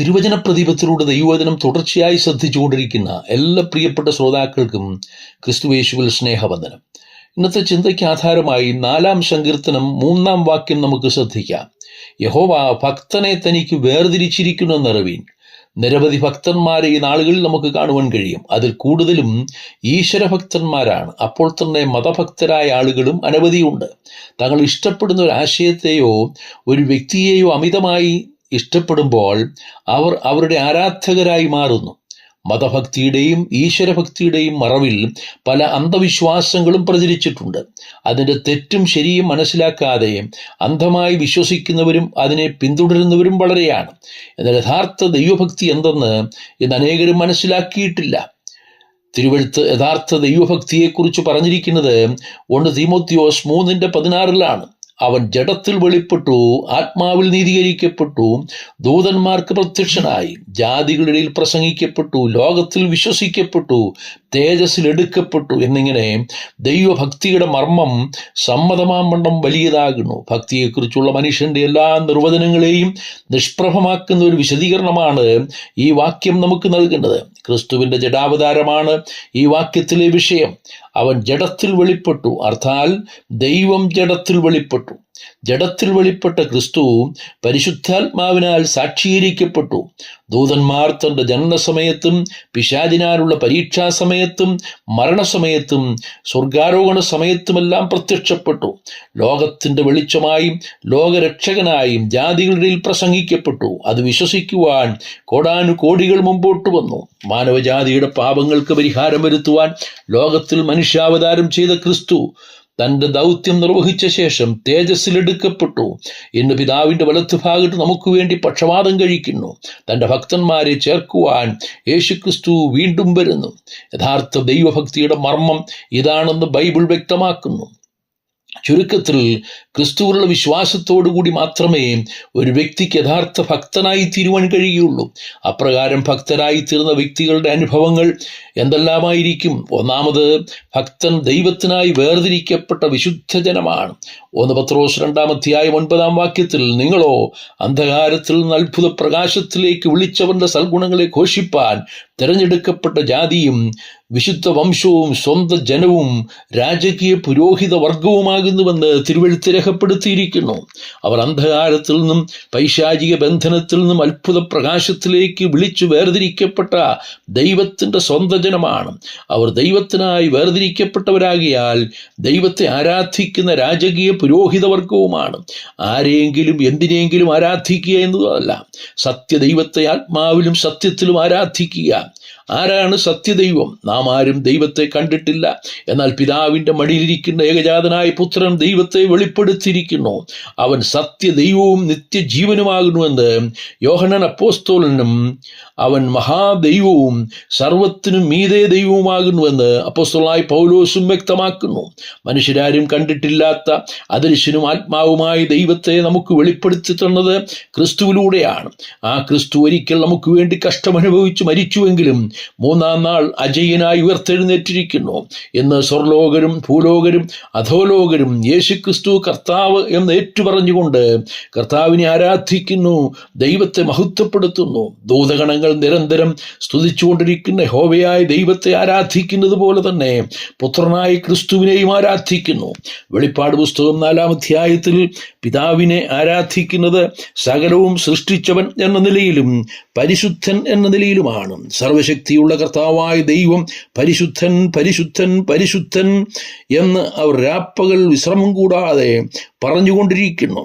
തിരുവചന പ്രദീപത്തിലൂടെ ദൈവവചനം തുടർച്ചയായി ശ്രദ്ധിച്ചുകൊണ്ടിരിക്കുന്ന എല്ലാ പ്രിയപ്പെട്ട ശ്രോതാക്കൾക്കും ക്രിസ്തുവേശുവിൽ സ്നേഹവന്ദനം. ഇന്നത്തെ ചിന്തയ്ക്ക് ആധാരമായി നാലാം സങ്കീർത്തനം മൂന്നാം വാക്യം നമുക്ക് ശ്രദ്ധിക്കാം. യഹോവ ഭക്തനെ തനിക്ക് വേർതിരിച്ചിരിക്കുന്നു എന്നറിവീൻ. നിരവധി ഭക്തന്മാരെ ഈ നാളുകളിൽ നമുക്ക് കാണുവാൻ കഴിയും. അതിൽ കൂടുതലും ഈശ്വരഭക്തന്മാരാണ്. അപ്പോൾ തന്നെ മതഭക്തരായ ആളുകളും അനവധിയുണ്ട്. തങ്ങൾ ഇഷ്ടപ്പെടുന്ന ഒരു ആശയത്തെയോ ഒരു വ്യക്തിയെയോ അമിതമായി ഇഷ്ടപ്പെടുമ്പോൾ അവർ അവരുടെ ആരാധകരായി മാറുന്നു. മതഭക്തിയുടെയും ഈശ്വരഭക്തിയുടെയും മറവിൽ പല അന്ധവിശ്വാസങ്ങളും പ്രചരിച്ചിട്ടുണ്ട്. അതിന്റെ തെറ്റും ശരിയും മനസ്സിലാക്കാതെ അന്ധമായി വിശ്വസിക്കുന്നവരും അതിനെ പിന്തുടരുന്നവരും വളരെയാണ്. എന്നാൽ യഥാർത്ഥ ദൈവഭക്തി എന്തെന്ന് ഇന്ന് അനേകരും മനസ്സിലാക്കിയിട്ടില്ല. തിരുവഴുത്ത് യഥാർത്ഥ ദൈവഭക്തിയെക്കുറിച്ച് പറഞ്ഞിരിക്കുന്നത് ഒന്ന് തീമോത്യോസ് മൂന്നിന്റെ പതിനാറിലാണ്. അവൻ ജഡത്തിൽ വെളിപ്പെട്ടു ആത്മാവിൽ നീതീകരിക്കപ്പെട്ടു ദൂതന്മാർക്ക് പ്രത്യക്ഷനായി ജാതികളിടയിൽ പ്രസംഗിക്കപ്പെട്ടു ലോകത്തിൽ വിശ്വസിക്കപ്പെട്ടു തേജസ്സിൽ എടുക്കപ്പെട്ടു എന്നിങ്ങനെ ദൈവഭക്തിയുടെ മർമ്മം സമ്മതമാമണ്ണം വലിയതാകുന്നു. ഭക്തിയെക്കുറിച്ചുള്ള മനുഷ്യന്റെ എല്ലാ നിർവചനങ്ങളെയും നിഷ്പ്രഭമാക്കുന്ന ഒരു വിശദീകരണമാണ് ഈ വാക്യം നമുക്ക് നൽകേണ്ടത് ക്രിസ്തുവിന്റെ ജഡാവതാരമാണ് ഈ വാക്യത്തിലെ വിഷയം. അവൻ ജഡത്തിൽ വെളിപ്പെട്ടു. അർത്ഥാൽ ദൈവം ജഡത്തിൽ വെളിപ്പെട്ടു. ജഡത്തിൽ വെളിപ്പെട്ട ക്രിസ്തു പരിശുദ്ധാത്മാവിനാൽ സാക്ഷീകരിക്കപ്പെട്ടു. ദൂതന്മാർ തന്റെ ജനനസമയത്തും പിശാചിനാലുള്ള പരീക്ഷാ സമയത്തും മരണസമയത്തും സ്വർഗാരോഹണ സമയത്തുമെല്ലാം പ്രത്യക്ഷപ്പെട്ടു. ലോകത്തിന്റെ വെളിച്ചമായും ലോകരക്ഷകനായും ജാതികളുടെ പ്രസംഗിക്കപ്പെട്ടു. അത് വിശ്വസിക്കുവാൻ കോടാനുകോടികൾ മുമ്പോട്ട് വന്നു. മാനവജാതിയുടെ പാപങ്ങൾക്ക് പരിഹാരം വരുത്തുവാൻ ലോകത്തിൽ മനുഷ്യാവതാരം ചെയ്ത ക്രിസ്തു തന്റെ ദൗത്യം നിർവഹിച്ച ശേഷം തേജസ്സിലെടുക്കപ്പെട്ടു. ഇന്ന് പിതാവിന്റെ വലത്തുഭാഗത്ത് നമുക്ക് വേണ്ടി പക്ഷപാതം കഴിക്കുന്നു. തന്റെ ഭക്തന്മാരെ ചേർക്കുവാൻ യേശുക്രിസ്തു വീണ്ടും വരുന്നു. യഥാർത്ഥ ദൈവഭക്തിയുടെ മർമ്മം ഇതാണെന്ന് ബൈബിൾ വ്യക്തമാക്കുന്നു. ചുരുക്കത്തിൽ ക്രിസ്തുവിലുള്ള വിശ്വാസത്തോടു കൂടി മാത്രമേ ഒരു വ്യക്തിക്ക് യഥാർത്ഥ ഭക്തനായി തീരുവാൻ കഴിയുള്ളൂ. അപ്രകാരം ഭക്തരായി തീർന്ന വ്യക്തികളുടെ അനുഭവങ്ങൾ എന്തെല്ലാമായിരിക്കും? ഒന്നാമത് ഭക്തൻ ദൈവത്തിനായി വേർതിരിക്കപ്പെട്ട വിശുദ്ധജനമാണ് ഒന്ന് പത്രോസ് രണ്ടാം അധ്യായം ഒൻപതാം വാക്യത്തിൽ നിങ്ങളോ അന്ധകാരത്തിൽ നിന്ന് അത്ഭുത പ്രകാശത്തിലേക്ക് വിളിച്ചവന്റെ സൽഗുണങ്ങളെ ഘോഷിപ്പാൻ തിരഞ്ഞെടുക്കപ്പെട്ട ജാതിയും വിശുദ്ധ വംശവും സ്വന്ത ജനവും രാജകീയ പുരോഹിത വർഗവുമാകുന്നുവെന്ന് തിരുവഴുത്ത് രേഖപ്പെടുത്തിയിരിക്കുന്നു. അവർ അന്ധകാരത്തിൽ നിന്നും പൈശാചിക ബന്ധനത്തിൽ നിന്നും അത്ഭുത പ്രകാശത്തിലേക്ക് വിളിച്ചു വേർതിരിക്കപ്പെട്ട ദൈവത്തിന്റെ സ്വന്തം ജനമാണ് അവർ ദൈവത്തിനായി വേർതിരിക്കപ്പെട്ടവരാകിയാൽ ദൈവത്തെ ആരാധിക്കുന്ന രാജകീയ പുരോഹിത വർഗവുമാണ് ആരെയെങ്കിലും എന്തിനെങ്കിലും ആരാധിക്കുക എന്നതല്ല. സത്യദൈവത്തെ ആത്മാവിലും സത്യത്തിലും ആരാധിക്കുക. ആരാണ് സത്യദൈവം? നാം ആരും ദൈവത്തെ കണ്ടിട്ടില്ല. എന്നാൽ പിതാവിന്റെ മടിയിലിരിക്കുന്ന ഏകജാതനായ പുത്രൻ ദൈവത്തെ വെളിപ്പെടുത്തിയിരിക്കുന്നു. അവൻ സത്യ ദൈവവും നിത്യജീവനുമാകുന്നുവെന്ന് യോഹനൻ അപ്പോസ്തോലനും അവൻ മഹാദൈവവും സർവത്തിനും മീതേ ദൈവവുമാകുന്നുവെന്ന് അപ്പോസ്തോളായി പൗലോസും വ്യക്തമാക്കുന്നു. മനുഷ്യരാരും കണ്ടിട്ടില്ലാത്ത അദൃശ്യനും ആത്മാവുമായി ദൈവത്തെ നമുക്ക് വെളിപ്പെടുത്തി തന്നത് ക്രിസ്തുവിലൂടെയാണ്. ആ ക്രിസ്തു ഒരിക്കൽ നമുക്ക് വേണ്ടി കഷ്ടമനുഭവിച്ച് മരിച്ചുവെങ്കിലും മൂന്നാം നാൾ അജയനായി ഉയർത്തെഴുന്നേറ്റിരിക്കുന്നു. എന്ന് സ്വർലോകരും ഭൂലോകരും അധോലോകരും യേശുക്രിസ്തു കർത്താവ് എന്ന് ഏറ്റുപറഞ്ഞുകൊണ്ട് കർത്താവിനെ ആരാധിക്കുന്നു ദൈവത്തെ മഹത്വപ്പെടുത്തുന്നു. ദൂതഗണങ്ങൾ നിരന്തരം സ്തുതിച്ചുകൊണ്ടിരിക്കുന്ന ഹോവയായ ദൈവത്തെ ആരാധിക്കുന്നത് പോലെ തന്നെ പുത്രനായ ക്രിസ്തുവിനെയും ആരാധിക്കുന്നു. വെളിപ്പാട് പുസ്തകം നാലാം അധ്യായത്തിൽ പിതാവിനെ ആരാധിക്കുന്നത് സകലവും സൃഷ്ടിച്ചവൻ എന്ന നിലയിലും പരിശുദ്ധൻ എന്ന നിലയിലുമാണ്. സർവശക്തിയുള്ള കർത്താവായ ദൈവം പരിശുദ്ധൻ പരിശുദ്ധൻ പരിശുദ്ധൻ എന്ന് അവർ രാപ്പകൽ വിശ്രമം കൂടാതെ പറഞ്ഞുകൊണ്ടിരിക്കുന്നു.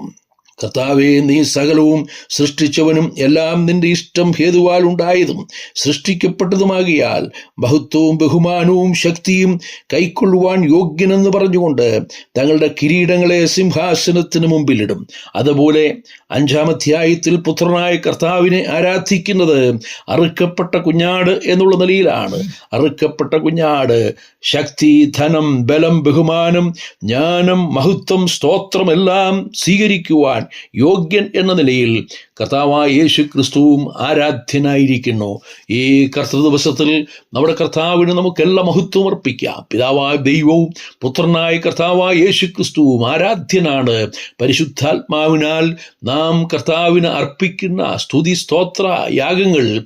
കർത്താവെ നീ സകലവും സൃഷ്ടിച്ചവനും എല്ലാം നിന്റെ ഇഷ്ടം ഹേതുവാൽ ഉണ്ടായതും സൃഷ്ടിക്കപ്പെട്ടതുമാകിയാൽ ബഹുത്വവും ബഹുമാനവും ശക്തിയും കൈക്കൊള്ളുവാൻ യോഗ്യനെന്ന് പറഞ്ഞുകൊണ്ട് തങ്ങളുടെ കിരീടങ്ങളെ സിംഹാസനത്തിന് മുമ്പിലിടും. അതുപോലെ അഞ്ചാമധ്യായത്തിൽ പുത്രനായ കർത്താവിനെ ആരാധിക്കുന്നത് അറുക്കപ്പെട്ട കുഞ്ഞാട് എന്നുള്ള നിലയിലാണ്. അറുക്കപ്പെട്ട കുഞ്ഞാട് ശക്തി ധനം ബലം ബഹുമാനം ജ്ഞാനം മഹത്വം സ്തോത്രമെല്ലാം സ്വീകരിക്കുവാൻ യോഗ്യൻ എന്ന നിലയിൽ കർത്താവായ യേശു ക്രിസ്തുവും ആരാധ്യനായിരിക്കുന്നു. ഈ കർത്തൃ ദിവസത്തിൽ നമ്മുടെ കർത്താവിന് നമുക്കെല്ലാം മഹത്വം അർപ്പിക്കാം. പിതാവായ ദൈവവും പുത്രനായ കർത്താവായ യേശു ക്രിസ്തുവും ആരാധ്യനാണ്. പരിശുദ്ധാത്മാവിനാൽ നാം കർത്താവിന് അർപ്പിക്കുന്ന സ്തുതി സ്തോത്ര യാഗങ്ങൾ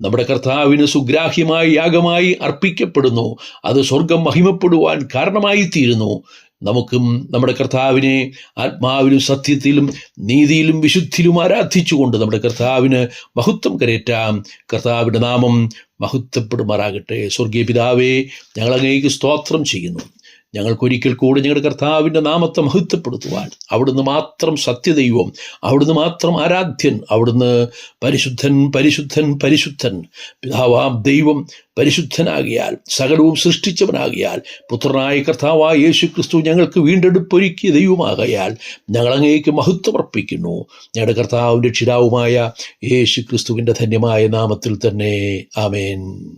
നമ്മുടെ കർത്താവിന് സുഗ്രാഹ്യമായ യാഗമായി അർപ്പിക്കപ്പെടുന്നു. അത് സ്വർഗം മഹിമപ്പെടുവാൻ കാരണമായി തീരുന്നു നമുക്കും നമ്മുടെ കർത്താവിനെ ആത്മാവിലും സത്യത്തിലും നീതിയിലും വിശുദ്ധിയിലും ആരാധിച്ചുകൊണ്ട് നമ്മുടെ കർത്താവിന് മഹത്വം കരേറ്റാം. കർത്താവിന്റെ നാമം മഹത്വപ്പെടുമാറാകട്ടെ. സ്വർഗീയ പിതാവേ ഞങ്ങൾ അങ്ങേക്ക് സ്തോത്രം ചെയ്യുന്നു. ഞങ്ങൾക്കൊരിക്കൽ കൂടി ഞങ്ങളുടെ കർത്താവിന്റെ നാമത്തെ മഹത്വപ്പെടുത്തുവാൻ. അവിടുന്ന് മാത്രം സത്യദൈവം അവിടുന്ന് മാത്രം ആരാധ്യൻ അവിടുന്ന് പരിശുദ്ധൻ പരിശുദ്ധൻ പരിശുദ്ധൻ. പിതാവാം ദൈവം പരിശുദ്ധനാകിയാൽ സകലവും സൃഷ്ടിച്ചവനാകിയാൽ പുത്രനായ കർത്താവായ യേശു ക്രിസ്തു ഞങ്ങൾക്ക് വീണ്ടെടുപ്പൊരുക്കിയ ദൈവമാകയാൽ ഞങ്ങളങ്ങേക്ക് മഹത്വമർപ്പിക്കുന്നു. ഞങ്ങളുടെ കർത്താവിന്റെ ക്ഷിരാവുമായ യേശു ക്രിസ്തുവിന്റെ ധന്യമായ നാമത്തിൽ തന്നെ. ആമേൻ.